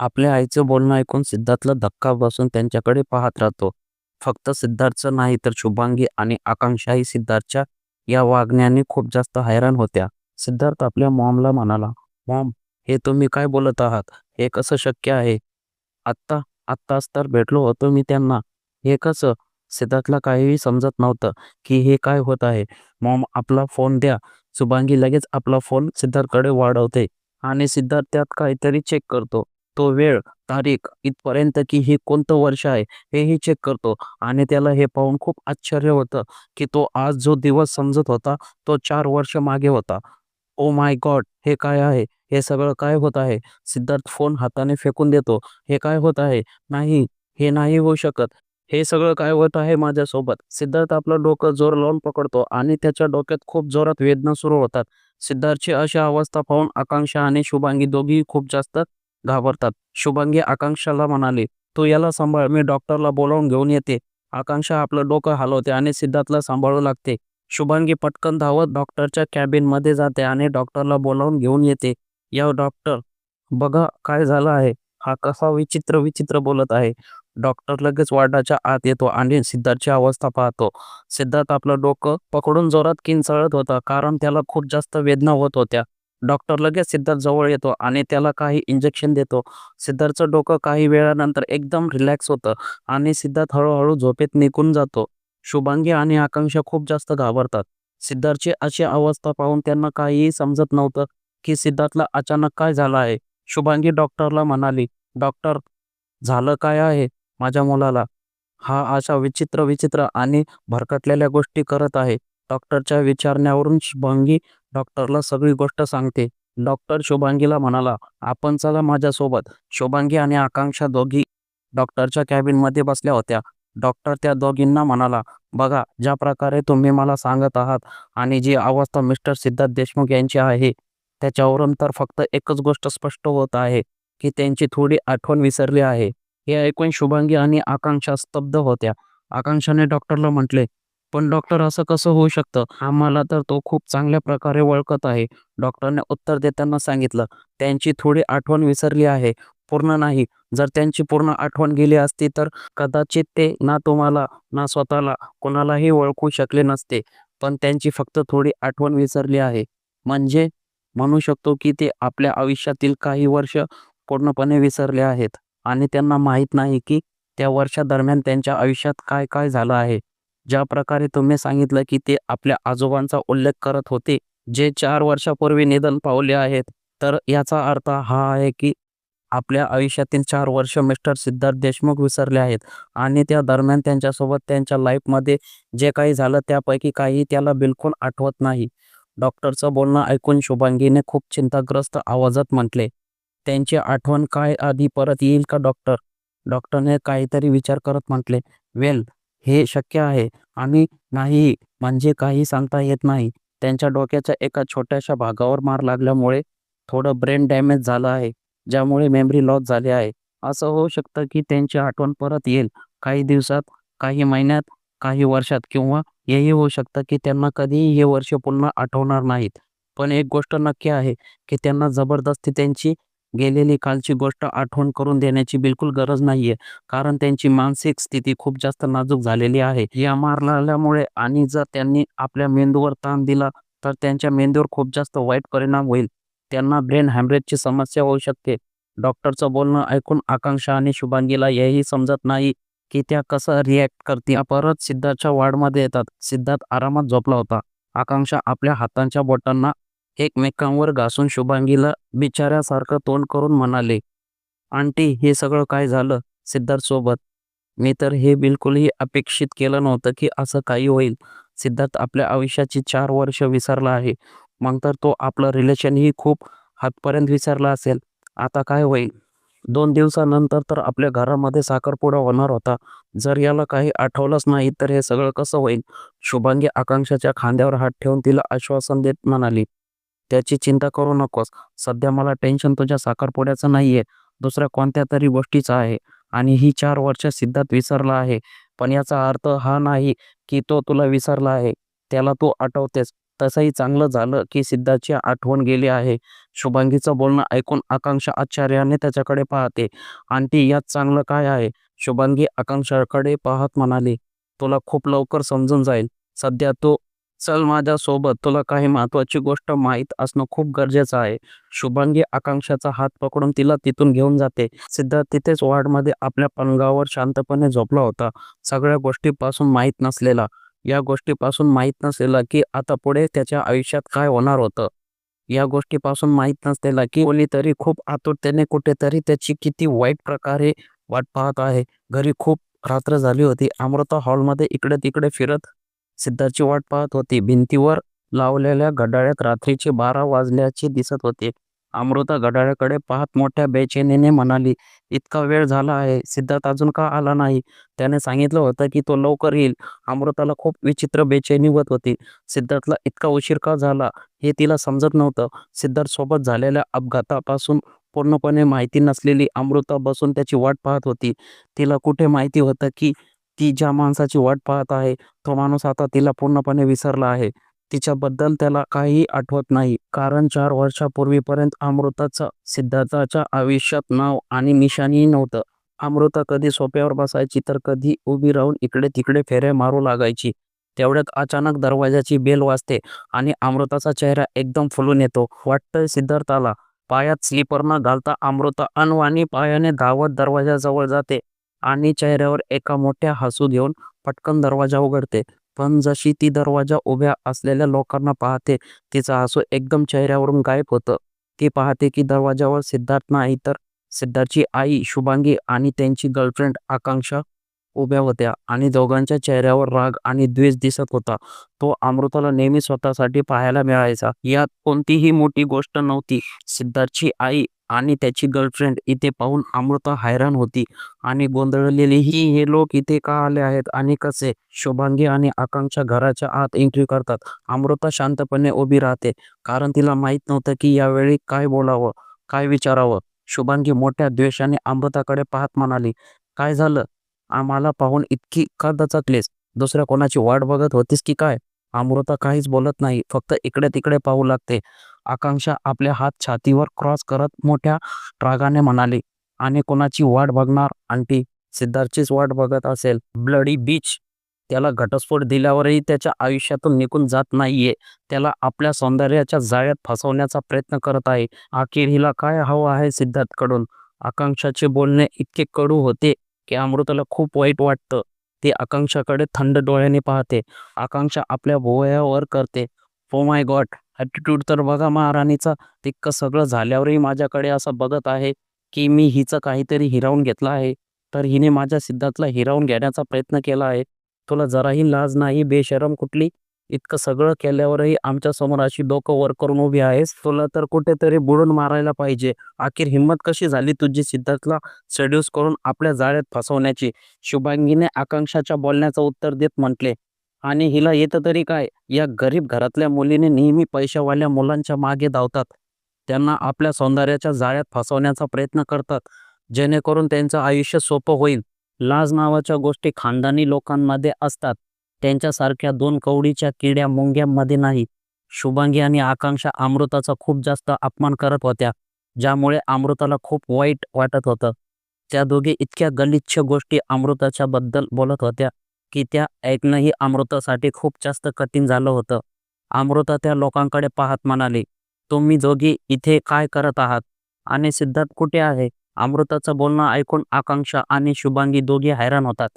आपल्या आईचं बोलणं ऐकून सिद्धार्थला धक्का बसून त्यांच्याकडे पाहत राहतो. फक्त सिद्धार्थचं नाही तर शुभांगी आणि आकांक्षाही सिद्धार्थच्या या वागण्याने खूप जास्त हैराण होत्या. सिद्धार्थ आपल्या मॉमला म्हणाला, "मॉम, हे तुम्ही काय बोलत आहात? हे कसं शक्य आहे? आत्ता आत्ताच तर भेटलो होतो मी त्यांना. हे कसं?" सिद्धार्थला काहीही समजत नव्हतं की हे काय होत आहे. "मॉम, आपला फोन द्या." शुभांगी लगेच आपला फोन सिद्धार्थकडे वाढवते आणि सिद्धार्थ त्यात काहीतरी चेक करतो. तो वेळ, तारीख इथपर्यंत की हे कोणतं वर्ष आहे हेही चेक करतो आणि त्याला हे पाहून खूप आश्चर्य होतं की तो आज जो दिवस समजत होता तो चार वर्ष मागे होता. Oh my god! हे काय आहे? हे सगळं काय होत आहे? सिद्धार्थ फोन हाताने फेकून देतो. हे काय होत आहे? नाही, हे नाही होऊ शकत. हे सगळं काय होत आहे माझ्यासोबत? सिद्धार्थ आपलं डोकं जोर लावून पकडतो आणि त्याच्या डोक्यात खूप जोरात वेदना सुरू होतात. सिद्धार्थची अशी अवस्था पाहून आकांक्षा आणि शुभांगी दोघीही खूप जास्त घाबरतात. शुभांगी आकांक्षाला म्हणाले "तू याला सांभाळ, मी डॉक्टरला बोलावून घेऊन येते." आकांक्षा आपलं डोकं हलवते आणि सिद्धार्थला सांभाळू लागते. शुभांगी पटकन धावत डॉक्टरच्या कॅबिनमध्ये जाते आणि डॉक्टरला बोलावून घेऊन येते. "या डॉक्टर, बघा काय झालं आहे." हा कसा विचित्र विचित्र बोलत आहे. डॉक्टर लगेच वार्डाच्या आत येतो आणि सिद्धार्थची अवस्था पाहतो. सिद्धार्थ आपलं डोकं पकडून जोरात किंचाळत होता कारण त्याला खूप जास्त वेदना होत होत्या. डॉक्टर लगेच सिद्धार्थ जवळ येतो आणि त्याला काही इंजेक्शन देतो. सिद्धार्थचं डोकं काही वेळानंतर एकदम रिलॅक्स होतं आणि सिद्धार्थ हळूहळू झोपेत निघून जातो. शुभांगी आणि आकांक्षा खूप जास्त घाबरतात. सिद्धार्थची अशी अवस्था पाहून त्यांना काहीही समजत नव्हतं की सिद्धार्थला अचानक काय झालं आहे. शुभांगी डॉक्टरला म्हणाली, "डॉक्टर, झालं काय आहे माझ्या मुलाला? हा अशा विचित्र विचित्र आणि भरकटलेल्या गोष्टी करत आहे." डॉक्टरच्या विचारण्यावरून शुभांगी डॉक्टरला सगळी गोष्ट सांगते. डॉक्टर शुभांगीला म्हणाला, "आपण चला माझ्यासोबत." शुभांगी आणि आकांक्षा दोघी डॉक्टरच्या कॅबिनमध्ये बसल्या होत्या. डॉक्टर त्या दोघींना म्हणाला, "बघा, ज्या प्रकारे तुम्ही मला सांगत आहात आणि जी अवस्था मिस्टर सिद्धार्थ देशमुख यांची आहे, त्याच्यावरून तर फक्त एकच गोष्ट स्पष्ट होत आहे की त्यांची थोडी आठवण विसरली आहे." हे ऐकून शुभांगी आणि आकांक्षा स्तब्ध होत्या. आकांक्षाने डॉक्टरला म्हटले, "पण डॉक्टर असं कसं होऊ शकतं? आम्हाला तर तो खूप चांगल्या प्रकारे ओळखत आहे." डॉक्टरने उत्तर देताना सांगितलं, "त्यांची थोडी आठवण विसरली आहे, पूर्ण नाही. जर त्यांची पूर्ण आठवण गेली असती तर कदाचित ते ना तुम्हाला ना स्वतःला कोणालाही ओळखू शकले नसते. पण त्यांची फक्त थोडी आठवण विसरली आहे. म्हणजे म्हणू शकतो की ते आपल्या आयुष्यातील काही वर्ष पूर्णपणे विसरले आहेत आणि त्यांना माहीत नाही की त्या वर्षादरम्यान त्यांच्या आयुष्यात काय काय झालं आहे. ज्या प्रकारे तुम्ही सांगितलं की ते आपल्या आजोबांचा उल्लेख करत होते, जे चार वर्षापूर्वी निधन पावले आहेत, तर याचा अर्थ हा आहे की आपल्या आयुष्यातील चार वर्ष मिस्टर सिद्धार्थ देशमुख विसरले आहेत आणि त्या दरम्यान त्यांच्यासोबत त्यांच्या लाईफमध्ये जे काही झालं त्यापैकी काही त्याला बिलकुल आठवत नाही." डॉक्टरचं बोलणं ऐकून शुभांगीने खूप चिंताग्रस्त आवाजात म्हटले, "त्यांची आठवण काय आधी परत येईल का डॉक्टर?" डॉक्टरने काहीतरी विचार करत म्हटले, "वेल, हे शक्य आहे आणि नाही म्हणजे काही सांगता येत नाही. त्यांच्या डोक्याच्या एका छोट्याशा भागावर मार लागल्यामुळे थोडं ब्रेन डॅमेज झालं आहे, ज्यामुळे मेमरी लॉस झाली आहे. असं होऊ शकतं की त्यांची आठवण परत येईल काही दिवसात, काही महिन्यात, काही वर्षात किंवा हेही होऊ शकतं की त्यांना कधीही हे वर्ष पुन्हा आठवणार नाहीत. पण एक गोष्ट नक्की आहे की त्यांना जबरदस्ती त्यांची गेलेली कालची गोष्ट आठवण करून देण्याची बिलकुल गरज नाहीये, कारण त्यांची मानसिक स्थिती खूप जास्त नाजूक झालेली आहे. या मार लागल्यामुळे आणि जर त्यांनी आपल्या मेंदूवर ताण दिला तर त्यांच्या मेंदूवर खूप जास्त वाईट परिणाम होईल. त्यांना ब्रेन हॅमरेजची समस्या होऊ शकते." डॉक्टरचं बोलणं ऐकून आकांक्षा आणि शुभांगीला हेही समजत नाही की त्या कसं रिॲक्ट करतील. परत सिद्धार्थच्या वार्डमध्ये येतात. सिद्धार्थ आरामात झोपला होता. आकांक्षा आपल्या हातांच्या बोटांना एकमेकांवर घासून शुभांगीला बिचाऱ्यासारखं तोंड करून म्हणाले, "आंटी, हे सगळं काय झालं सिद्धार्थसोबत? मी तर हे बिलकुलही अपेक्षित केलं नव्हतं की असं काही होईल." सिद्धार्थ आपल्या आयुष्याची चार वर्ष विसरला आहे. मग तर तो आपलं रिलेशनही खूप हातपर्यंत विसरला असेल. आता काय होईल? दोन दिवसानंतर तर आपल्या घरामध्ये साखरपुडा होणार होता. जर याला काही आठवलंच नाही तर हे सगळं कसं होईल? शुभांगी आकांक्षाच्या खांद्यावर हात ठेवून तिला आश्वासन देत म्हणाली, "त्याची चिंता करू नकोस. सध्या मला टेन्शन तुझ्या साखरपुड्याचं नाहीये, दुसऱ्या कोणत्या तरी गोष्टीचं आहे. आणि ही चार वर्ष सिद्धार्थ विसरला आहे, पण याचा अर्थ हा नाही की तो तुला विसरला आहे. त्याला तू आठवतेस, तसंही चांगलं झालं की सिद्धाची आठवण गेली आहे. शुभांगीचं बोलणं ऐकून आकांक्षा आश्चर्याने त्याच्याकडे पाहते. आंटी यात चांगलं काय आहे? शुभांगी आकांक्षाकडे पाहत म्हणाली तुला खूप लवकर समजून जाईल. सध्या तू चल माझ्या सोबत तुला काही महत्वाची गोष्ट माहीत असणं खूप गरजेचं आहे. शुभांगी आकांक्षाचा हात पकडून तिला तिथून घेऊन जाते. सिद्धार्थ तिथेच वॉर्डमध्ये आपल्या पलंगावर शांतपणे झोपला होता. सगळ्या गोष्टीपासून माहीत नसलेला. या गोष्टीपासून माहीत नसलेला की आता पुढे त्याच्या आयुष्यात काय होणार होतं? या गोष्टीपासून माहीत नसलेला की कोणीतरी खूप आतुरतेने कुठेतरी त्याची किती वाईट प्रकारे वाट पाहत आहे. घरी खूप रात्र झाली होती. अमृता हॉलमध्ये इकडे तिकडे फिरत सिद्धार्थची वाट पाहत होती. भिंतीवर लावलेल्या घड्याळ्यात रात्रीचे बारा वाजल्याचे दिसत होते. अमृता घड्याळाकडे पाहत मोठ्या बेचैनीने म्हणाली इतका वेळ झाला आहे. सिद्धार्थ अजून का आला नाही? त्याने सांगितलं होतं की तो लवकर येईल. अमृताला खूप विचित्र बेचैनी होत होती. सिद्धार्थला इतका उशीर का झाला हे तिला समजत नव्हतं. सिद्धार्थ सोबत झालेल्या अपघातापासून पूर्णपणे माहिती नसलेली अमृता बसून त्याची वाट पाहत होती. तिला कुठे माहिती होतं की ती ज्या माणसाची वाट पाहत आहे तो माणूस आता तिला पूर्णपणे विसरला आहे. तिच्याबद्दल त्याला काही आठवत नाही. कारण चार वर्षापूर्वीपर्यंत अमृताचं सिद्धार्थाच्या आयुष्यात नाव आणि निशाणी नव्हतं. अमृता कधी सोप्यावर बसायची तर कधी उभी राहून इकडे तिकडे फेऱ्या मारू लागायची. तेवढ्यात अचानक दरवाजाची बेल वाजते आणि अमृताचा चेहरा एकदम फुलून येतो. वाटतंय सिद्धार्थाला पायात स्लीपर न घालता अमृता अनवाणी पायाने धावत दरवाजाजवळ जाते. आणि चेहऱ्यावर एका मोठ्या हसू घेऊन पटकन दरवाजा उघडते. पण जशी ती दरवाजा उभ्या असलेल्या लोकांना पाहते तिचा हसू एकदम चेहऱ्यावरून गायब होतं. ती पाहते की दरवाजावर सिद्धार्थ नाही तर सिद्धार्थची आई शुभांगी आणि त्यांची गर्लफ्रेंड आकांक्षा उभ्या होत्या आणि दोघांच्या चेहऱ्यावर राग आणि द्वेष दिसत होता. तो अमृताला नेहमी स्वतःसाठी पाहायला मिळायचा. यात कोणतीही मोठी गोष्ट नव्हती. सिद्धार्थची आई आणि त्याची गर्लफ्रेंड इथे पाहून अमृता हैराण होती आणि गोंधळलेली ही हे लोक इथे का आले आहेत आणि कसे? शुभांगी आणि आकांक्षा घराच्या आत एंट्री करतात. अमृता शांतपणे उभी राहते कारण तिला माहीत नव्हतं की यावेळी काय बोलावं काय विचारावं. शुभांगी मोठ्या द्वेषाने अमृताकडे पाहत म्हणाली काय झालं? आम्हाला पाहून इतकी का दचकलीस? दुसऱ्या कोणाची वाट बघत होतीस की काय? अमृता काहीच बोलत नाही. फक्त इकडे तिकडे पाहू लागते. आकांक्षा आपल्या हात छातीवर क्रॉस करत मोठ्या रागाने म्हणाली आणि कोणाची वाट बघणार आंटी? सिद्धार्थचीच वाट बघत असेल. Bloody bitch. त्याला घटस्फोट दिल्यावरही त्याच्या आयुष्यातून निघून जात नाहीये. त्याला आपल्या सौंदर्याच्या जाळ्यात फसवण्याचा प्रयत्न करत आहे. अखेर हिला काय हवं आहे सिद्धार्थकडून? आकांक्षाचे बोलणे इतके कडू होते की अमृताला खूप वाईट वाटतं. ती आकांक्षाकडे थंड डोळ्याने पाहते. आकांक्षा आपल्या भोवयावर करते. ओ माय गॉड ॲटिट्यूड तर बघा महाराणीचा. तितकं सगळं झाल्यावरही माझ्याकडे असं बघत आहे की मी हिचं काहीतरी हिरावून घेतलं आहे. तर हिने माझ्या सिद्धार्थला हिरावून घेण्याचा प्रयत्न केला आहे. तुला जराही लाज नाही बेशरम कुठली? इतकं सगळं केल्यावरही आमच्यासमोर अशी डोकं वर करून उभी आहेस. तुला तर कुठेतरी बुडून मारायला पाहिजे. अखेर हिंमत कशी झाली तुझी सिद्धार्थला सेड्यूस करून आपल्या जाळ्यात फसवण्याची? शुभांगीने आकांक्षाच्या बोलण्याचं उत्तर देत म्हटले आणि हिला येतं तरी काय? या गरीब घरातल्या मुलीने नेहमी पैशावाल्या मुलांच्या मागे धावतात. त्यांना आपल्या सौंदर्याच्या जाळ्यात फसवण्याचा प्रयत्न करतात. जेणेकरून त्यांचं आयुष्य सोपं होईल. लाज नावाच्या गोष्टी खानदानी लोकांमध्ये असतात. त्यांच्यासारख्या दोन कवडीच्या किड्या मुंग्यांमध्ये नाही. शुभांगी आणि आकांक्षा अमृताचा खूप जास्त अपमान करत होत्या ज्यामुळे अमृताला खूप वाईट वाटत होतं. त्या दोघे इतक्या गलिच्छ गोष्टी अमृताच्या बद्दल बोलत होत्या की त्या ऐकणंही अमृतासाठी खूप जास्त कठीण झालं होतं. अमृता त्या लोकांकडे पाहत म्हणाली तुम्ही दोघी इथे काय करत आहात? आणि सिद्धार्थ कुठे आहे? अमृताचं बोलणं ऐकून आकांक्षा आणि शुभांगी दोघी हैराण होतात.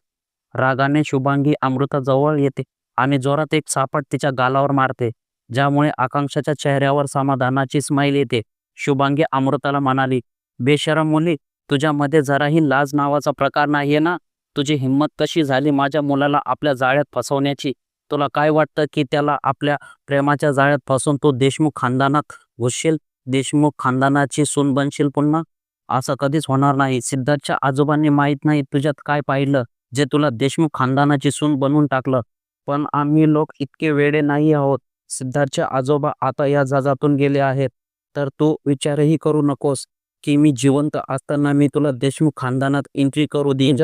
रागाने शुभांगी अमृताजवळ येते आणि जोरात एक सापट तिच्या गालावर मारते ज्यामुळे आकांक्षाच्या चेहऱ्यावर समाधानाची स्माईल येते. शुभांगी अमृताला म्हणाली बेशरम मुली तुझ्यामध्ये जराही लाज नावाचा प्रकार नाहीये ना? तुझी हिंमत कशी झाली माझ्या मुलाला आपल्या जाळ्यात फसवण्याची? तुला काय वाटतं की त्याला आपल्या प्रेमाच्या जाळ्यात फसवून तू देशमुख खानदानात घुसशील? देशमुख खानदानाची सून बनशील पुन्हा? असं कधीच होणार नाही. सिद्धार्थच्या आजोबांनी माहीत नाही तुझ्यात काय पाहिलं. जे तुला देशमुख खानदानाची सून बनवून टाकलं. पण आम्ही लोक इतके वेडे नाही आहोत. सिद्धार्थचे आजोबा आता या जाजातून गेले आहेत. तर तू विचारही करू नकोस की मी जिवंत असताना मी तुला देशमुख खानदानात एंट्री करू देईन.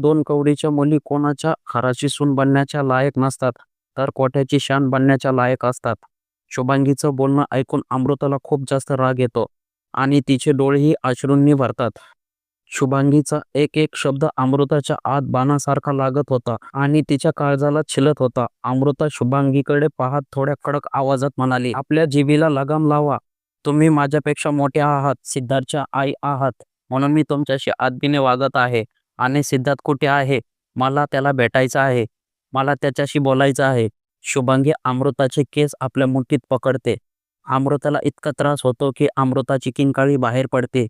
दोन कवडीच्या मुली कोणाच्या खराची सून बनण्याच्या लायक नसतात तर कोठ्याची शान बनण्याच्या लायक असतात? शुभांगीचं बोलणं ऐकून अमृताला खूप जास्त राग येतो आणि तिचे डोळेही अश्रूंनी भरतात. शुभांगीचा एक एक शब्द अमृताच्या आत बाणासारखा लागत होता आणि तिच्या काळजाला छिलत होता. अमृता शुभांगीकडे पाहत थोड्या कडक आवाजात म्हणाली आपल्या जीवीला लगाम लावा. तुम्ही माझ्यापेक्षा मोठे आहात सिद्धार्थच्या आई आहात म्हणून मी तुमच्याशी आदबीने वागत आहे. आणि सिद्धार्थ कुठे आहे? मला त्याला भेटायचं आहे. मला त्याच्याशी बोलायचं आहे. शुभांगी अमृताचे केस आपल्या मुठीत पकडते. अमृताला इतका त्रास होतो की अमृताची किंकाळी बाहेर पडते.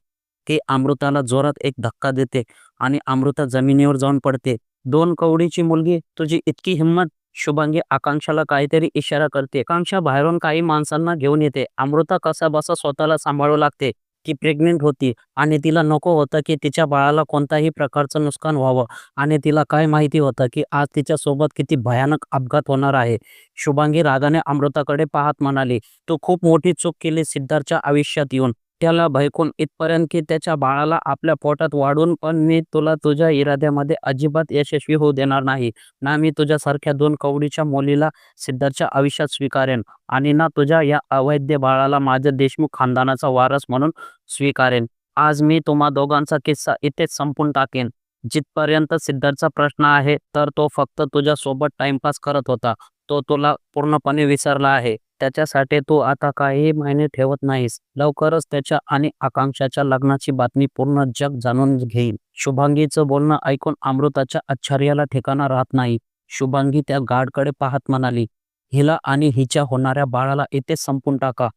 ती अमृताला जोरात एक धक्का देते आणि अमृता जमिनीवर जाऊन पडते. दोन कवडीची मुलगी तुझी इतकी हिंमत शुभांगी आकांक्षाला काहीतरी इशारा करते. आकांक्षा बाहेरून काही माणसांना घेऊन येते. अमृता कसा बसा स्वतःला सांभाळू लागते ती प्रेग्नेंट होती आणि तिला नको होतं की तिच्या बाळाला कोणत्याही प्रकारचं नुकसान व्हावं आणि तिला काय माहिती होतं की आज तिच्यासोबत किती भयानक अपघात होणार आहे. शुभांगी रागाने अमृताकडे पाहत म्हणाली तू खूप मोठी चूक केली सिद्धार्थच्या आयुष्यात येऊन. त्याला भयकून इथपर्यंत की त्याच्या बाळाला आपल्या पोटात वाढून पण मी तुला तुझ्या इराद्यामध्ये अजिबात यशस्वी होऊ देणार नाही. ना मी तुझ्यासारख्या दोन कवडीच्या मुलीला सिद्धार्थच्या आयुष्यात स्वीकारेन आणि ना तुझ्या या अवैध बाळाला माझ्या देशमुख खानदानाचा वारस म्हणून स्वीकारेन. आज मी तुम्हा दोघांचा किस्सा इथेच संपून टाकेन. जिथपर्यंत सिद्धार्थचा प्रश्न आहे तर तो फक्त तुझ्या सोबत टाइमपास करत होता. तो तुला पूर्णपणे विसरला आहे. त्याच्यासाठी तू आता काही महिने ठेवत नाहीस. लवकरच त्याच्या आणि आकांक्षाच्या लग्नाची बातमी पूर्ण जग जाणून घेईल. शुभांगीचं बोलणं ऐकून अमृताच्या आश्चर्याला ठिकाणा राहत नाही. शुभांगी त्या गाडकडे पाहत म्हणाली हिला आणि हिच्या होणाऱ्या बाळाला इथेच संपून टाका.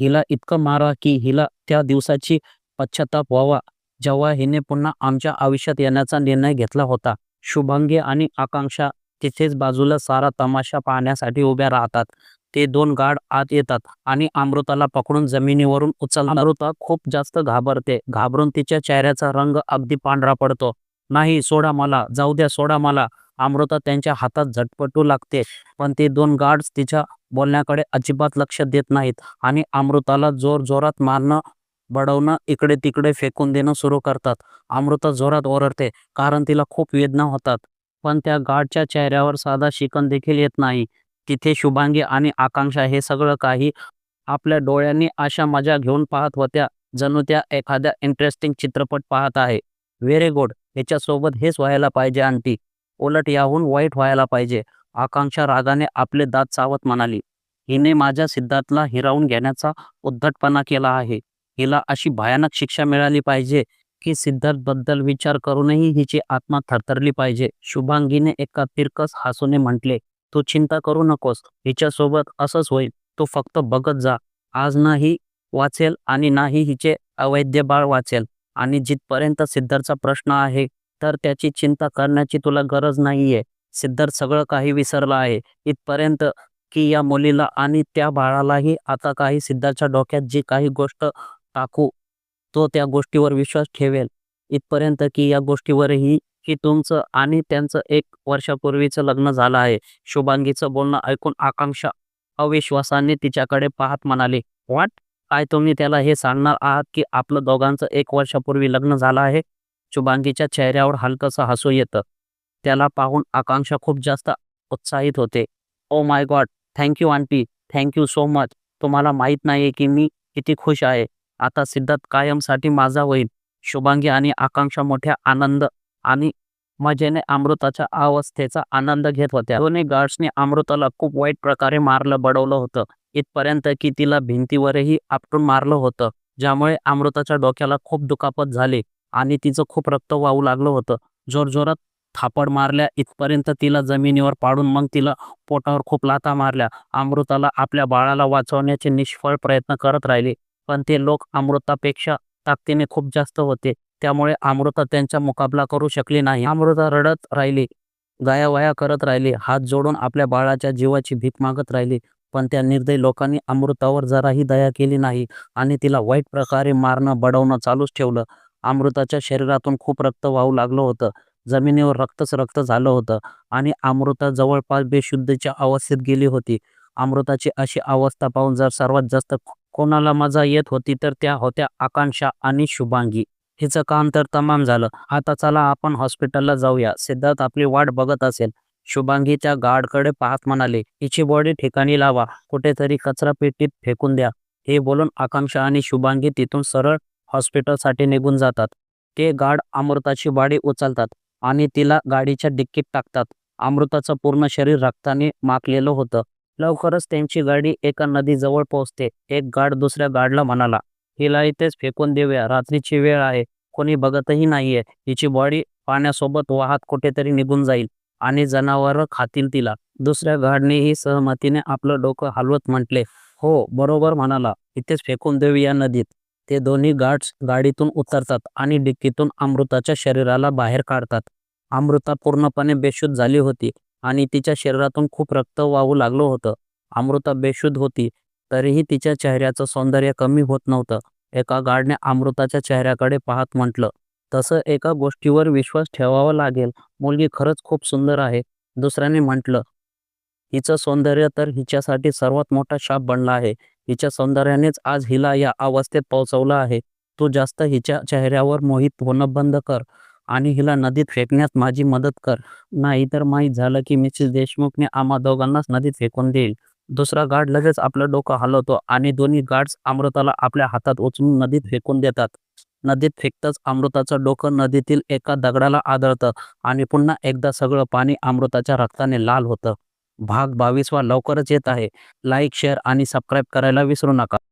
हिला इतकं मारा की हिला त्या दिवसाची पश्चाताप व्हावा. जेव्हा हिने पुन्हा आमच्या आयुष्यात येण्याचा निर्णय घेतला होता. शुभांगी आणि आकांक्षा तिथेच बाजूला सारा तमाशा पाहण्यासाठी उभ्या राहतात. ते दोन गाड आत येतात आणि अमृताला पकडून जमिनीवरून उचल अमृता खूप जास्त घाबरते. घाबरून तिच्या चेहऱ्याचा रंग अगदी पांढरा पडतो. नाही सोडा मला. जाऊ द्या सोडा मला. अमृता त्यांच्या हातात झटपटू लागते पण ते दोन गार्ड्स तिच्या बोलण्याकडे अजिबात लक्ष देत नाहीत आणि अमृताला जोर जोरात मारणं बडवणं इकडे तिकडे फेकून देणं सुरू करतात. अमृता जोरात ओरडते कारण तिला खूप वेदना होतात. पण त्या गार्डच्या चेहऱ्यावर साधा शिकन देखील येत नाही. तिथे शुभांगी आणि आकांक्षा हे सगळं काही आपल्या डोळ्यांनी अशा मजा घेऊन पाहत होत्या जणू त्या एखाद्या इंटरेस्टिंग चित्रपट पाहत आहे. व्हेरी गुड याच्यासोबत हेच व्हायला पाहिजे आंटी. उलट याहून वाईट व्हायला पाहिजे. आकांक्षा रागाने आपले दात चावत म्हणाली हिने माझ्या सिद्धार्थला हिरावून घेण्याचा उद्धटपणा केला आहे. हिला अशी भयानक शिक्षा मिळाली पाहिजे की सिद्धार्थबद्दल विचार करूनही हिची आत्मा थरथरली पाहिजे. शुभांगीने एका तिरकस हसूने म्हटले तू चिंता करू नकोस. हिच्यासोबत असंच होईल. तू फक्त बघत जा. आज नाही वाचेल आणि नाही हिचे अवैध बाळ वाचेल. आणि जिथपर्यंत सिद्धार्थचा प्रश्न आहे तर त्याची चिंता करण्याची तुला गरज नाहीये. सिद्धार्थ सगळं काही विसरला आहे. इथपर्यंत की या मुलीला आणि त्या बाळालाही आता काही सिद्धार्थच्या डोक्यात जी काही गोष्ट टाकू तो त्या गोष्टीवर विश्वास ठेवेल. इथपर्यंत की या गोष्टीवरही की तुमचं आणि त्यांचं एक वर्षापूर्वीचं लग्न झालं आहे. शुभांगीचं बोलणं ऐकून आकांक्षा अविश्वासाने तिच्याकडे पाहत म्हणाले वाट काय तुम्ही त्याला हे सांगणार आहात की आपलं दोघांचं एक वर्षापूर्वी लग्न झालं आहे? शुभांगीच्या चेहऱ्यावर हलकंसं हसू येतं. त्याला पाहून आकांक्षा खूप जास्त उत्साहित होते. ओ my god thank you aunty. Thank you so much तुम्हाला माहीत नाही की मी किती खुश आहे. आता सिद्धार्थ कायमसाठी माझा होईल. शुभांगी आणि आकांक्षा मोठ्या आनंद आणि मजेने अमृताच्या अवस्थेचा आनंद घेत होत्या. दोन्ही गार्ड्सने अमृताला खूप वाईट प्रकारे मारलं बडवलं होतं. इथपर्यंत की तिला भिंतीवरही आपटून मारलं होतं ज्यामुळे अमृताच्या डोक्याला खूप दुखापत झाली आणि तिचं खूप रक्त वाहू लागलं होतं. जोरजोरात थापड मारल्या इथपर्यंत तिला जमिनीवर पाडून मग तिला पोटावर खूप लाथा मारल्या. अमृताला आपल्या बाळाला वाचवण्याचे निष्फळ प्रयत्न करत राहिले पण ते लोक अमृतापेक्षा ताकदीने खूप जास्त होते. त्यामुळे अमृता त्यांचा मुकाबला करू शकली नाही. अमृता रडत राहिली गायावाया करत राहिली हात जोडून आपल्या बाळाच्या जीवाची भीक मागत राहिली पण त्या निर्दय लोकांनी अमृतावर जराही दया केली नाही आणि तिला वाईट प्रकारे मारणं बडवणं चालूच ठेवलं. अमृताच्या शरीरातून खूप रक्त वाहू लागलं होतं. जमिनीवर रक्तच रक्त झालं होतं आणि अमृता जवळपास बेशुद्धीच्या अवस्थेत गेली होती. अमृताची अशी अवस्था पाहून जर सर्वात जास्त कोणाला मजा येत होती तर त्या होत्या आकांक्षा आणि शुभांगी. हिचं काम तर तमाम झालं. आता चला आपण हॉस्पिटलला जाऊया. सिद्धार्थ आपली वाट बघत असेल. शुभांगी त्या गार्डकडे पाहत म्हणाले हिची बॉडी ठिकाणी लावा. कुठेतरी कचरा पेटीत फेकून द्या. हे बोलून आकांक्षा आणि शुभांगी तिथून सरळ हॉस्पिटलसाठी निघून जातात. ते गार्ड अमृताची बॉडी उचलतात आणि तिला गाडीच्या डिक्कीत टाकतात. अमृताचं पूर्ण शरीर रक्ताने माखलेलं होतं. लवकरच त्यांची गाडी एका नदीजवळ पोहोचते. एक गार्ड दुसऱ्या गार्डला म्हणाला हिला इथेच फेकून देऊया. रात्रीची वेळ आहे. कोणी बघतही नाहीये. हिची बॉडी पाण्यासोबत वाहत कुठेतरी निघून जाईल आणि जनावर खातील तिला. दुसऱ्या गार्डनेही सहमतीने आपलं डोकं हलवत म्हटले हो बरोबर म्हणाला. इथेच फेकून देऊया नदीत. ते दोन्ही गार्ड्स गाडीतून उतरतात आणि डिक्कीतून अमृताच्या शरीराला बाहेर काढतात. अमृता पूर्णपणे बेशुद्ध झाली होती आणि तिच्या शरीरातून खूप रक्त वाहू लागलं होतं. अमृता बेशुद्ध होती. तरीही तिच्या चेहऱ्याचं सौंदर्य कमी होत नव्हतं. एका गाडने अमृताच्या चेहऱ्याकडे पाहत म्हटलं तसं एका गोष्टीवर विश्वास ठेवावा लागेल. मुलगी खरंच खूप सुंदर आहे. दुसऱ्याने म्हटलं हिचं सौंदर्य तर हिच्यासाठी सर्वात मोठा शाप बनला आहे. हिच्या सौंदर्यानेच आज हिला या अवस्थेत पोहोचवलं आहे. तू जास्त हिच्या चेहऱ्यावर मोहित होणं बंद कर आणि हिला नदीत फेकण्यात माझी मदत कर. नाही तर माहीत झालं की मिसेस देशमुखने आम्हा दोघांनाच नदीत फेकून देईल. दुसरा गार्ड लगेच आपलं डोकं हलवतो आणि दोन्ही गार्ड्स अमृताला आपल्या हातात उचलून नदीत फेकून देतात. नदीत फेकताच अमृताचं डोकं नदीतील एका दगडाला आदळतं आणि पुन्हा एकदा सगळं पाणी अमृताच्या रक्ताने लाल होतं. भाग बावीसवा लवकरच येत आहे. लाईक शेअर आणि सबस्क्राईब करायला विसरू नका.